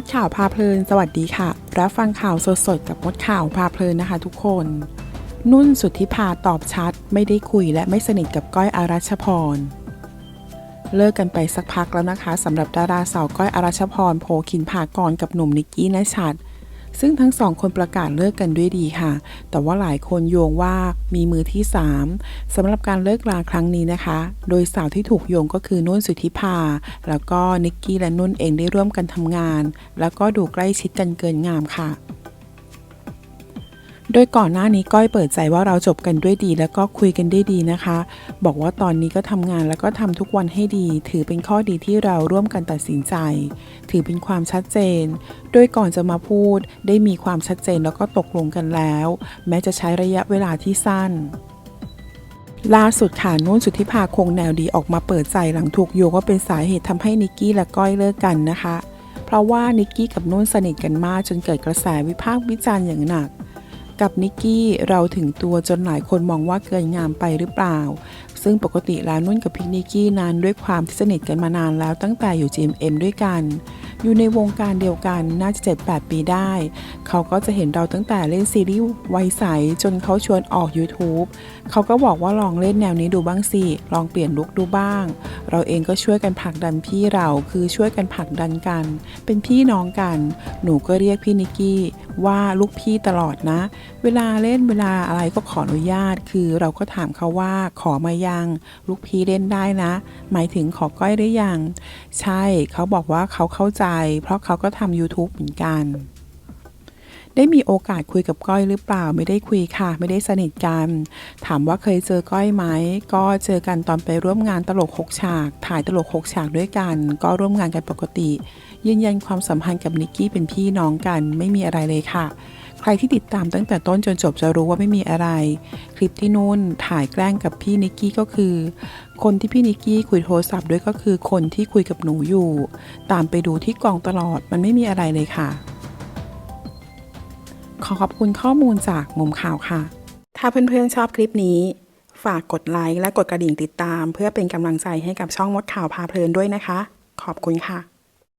ดข่าวพาเพลิน สวัสดีค่ะ รับฟังข่าวสดๆ กับมดข่าวพาเพลินนะคะทุกคน นุ่นสุทธิพาตอบชัด ไม่ได้คุยและไม่สนิทกับก้อยอารัชพร เลิกกันไปสักพักแล้วนะคะสำหรับดาราสาวก้อยอารัชพรโพคินพากรกับหนุ่มนิกกี้นชัด ซึ่งทั้งสองคนประกาศเลิกกันด้วยดีค่ะ แต่ว่าหลายคนโยงว่ามีมือที่ 3สำหรับการเลิกราครั้งนี้นะคะ โดยสาวที่ถูกโยงก็คือนุ่นสุธิพาแล้วก็นิกกี้และนุ่นเองได้ร่วมกันทำงาน แล้วก็ดูใกล้ชิดกันเกินงามค่ะ โดยก่อนหน้านี้ก้อยเปิดใจว่าเราจบกันด้วยดี แล้วก็คุยกันได้ดีนะคะ บอกว่าตอนนี้ก็ทำงานแล้วก็ทำทุกวันให้ดี ถือเป็นข้อดีที่เราร่วมกันตัดสินใจ ถือเป็นความชัดเจน โดยก่อนจะมาพูดได้มีความชัดเจนแล้วก็ตกลงกันแล้ว แม้จะใช้ระยะเวลาที่สั้นล่าสุดค่ะนุ่นสุทธิภาคงแนวดีออกมาเปิดใจหลังถูกโยงว่าเป็นสาเหตุทำให้นิกกี้และก้อยเลิกกันนะคะ เพราะว่านิกกี้กับนุ่นสนิทกันมากจนเกิดกระแสวิพากษ์วิจารณ์อย่างหนัก กับนิกกี้เราถึงตัวจนหลายคนมองว่าเกินงามไปหรือเปล่า ซึ่งปกติแล้วนุ่นกับพี่นิกกี้นั้นด้วยความที่สนิทกันมานานแล้วตั้งแต่อยู่ GMM ด้วยกัน อยู่ในวงการเดียวกันน่าจะ 7-8 ปีได้ เขาก็จะเห็นเราตั้งแต่เล่นซีรีส์วัยใสจนเขาชวนออก YouTube เขาก็บอกว่าลองเล่นแนวนี้ดูบ้างสิ ลองเปลี่ยนลุคดูบ้าง เราเองก็ช่วยกันผลักดันพี่เราคือช่วยกันผลักดันกัน เป็นพี่น้องกัน หนูก็เรียกพี่นิกกี้ ว่าลูกพี่ตลอดนะ เวลาเล่นเวลาอะไรก็ขออนุญาต คือเราก็ถามเขาว่าขอมายัง ลูกพี่เล่นได้นะ หมายถึงขอก้อยหรือยัง ใช่เขาบอกว่าเขาเข้าใจ เพราะเขาก็ทำ YouTube เหมือนกัน ได้มีโอกาสคุยกับก้อยหรือเปล่าไม่ได้คุยค่ะ ไม่ได้สนิทกัน ถามว่าเคยเจอก้อยไหมก็เจอกันตอนไปร่วมงานตลกหกฉาก ถ่ายตลกหกฉากด้วยกัน ก็ร่วมงานกันปกติ ยืนยันความสัมพันธ์กับนิกกี้เป็นพี่น้องกันไม่มีอะไรเลยค่ะใครที่ติดตามตั้งแต่ต้นจนจบจะรู้ว่าไม่มีอะไร คลิปที่นุ่นถ่ายแกล้งกับพี่นิกกี้ก็คือ คนที่พี่นิกกี้คุยโทรศัพท์ด้วยก็คือคนที่คุยกับหนูอยู่ ตามไปดูที่กองตลอดมันไม่มีอะไรเลยค่ะ ขอขอบคุณข้อมูลจากมุมข่าวค่ะ ถ้าเพื่อนๆชอบคลิปนี้ ฝากกดไลค์และกดกระดิ่งติดตาม เพื่อเป็นกำลังใจให้กับช่องมดข่าวพาเพลินด้วยนะคะ ขอบคุณค่ะ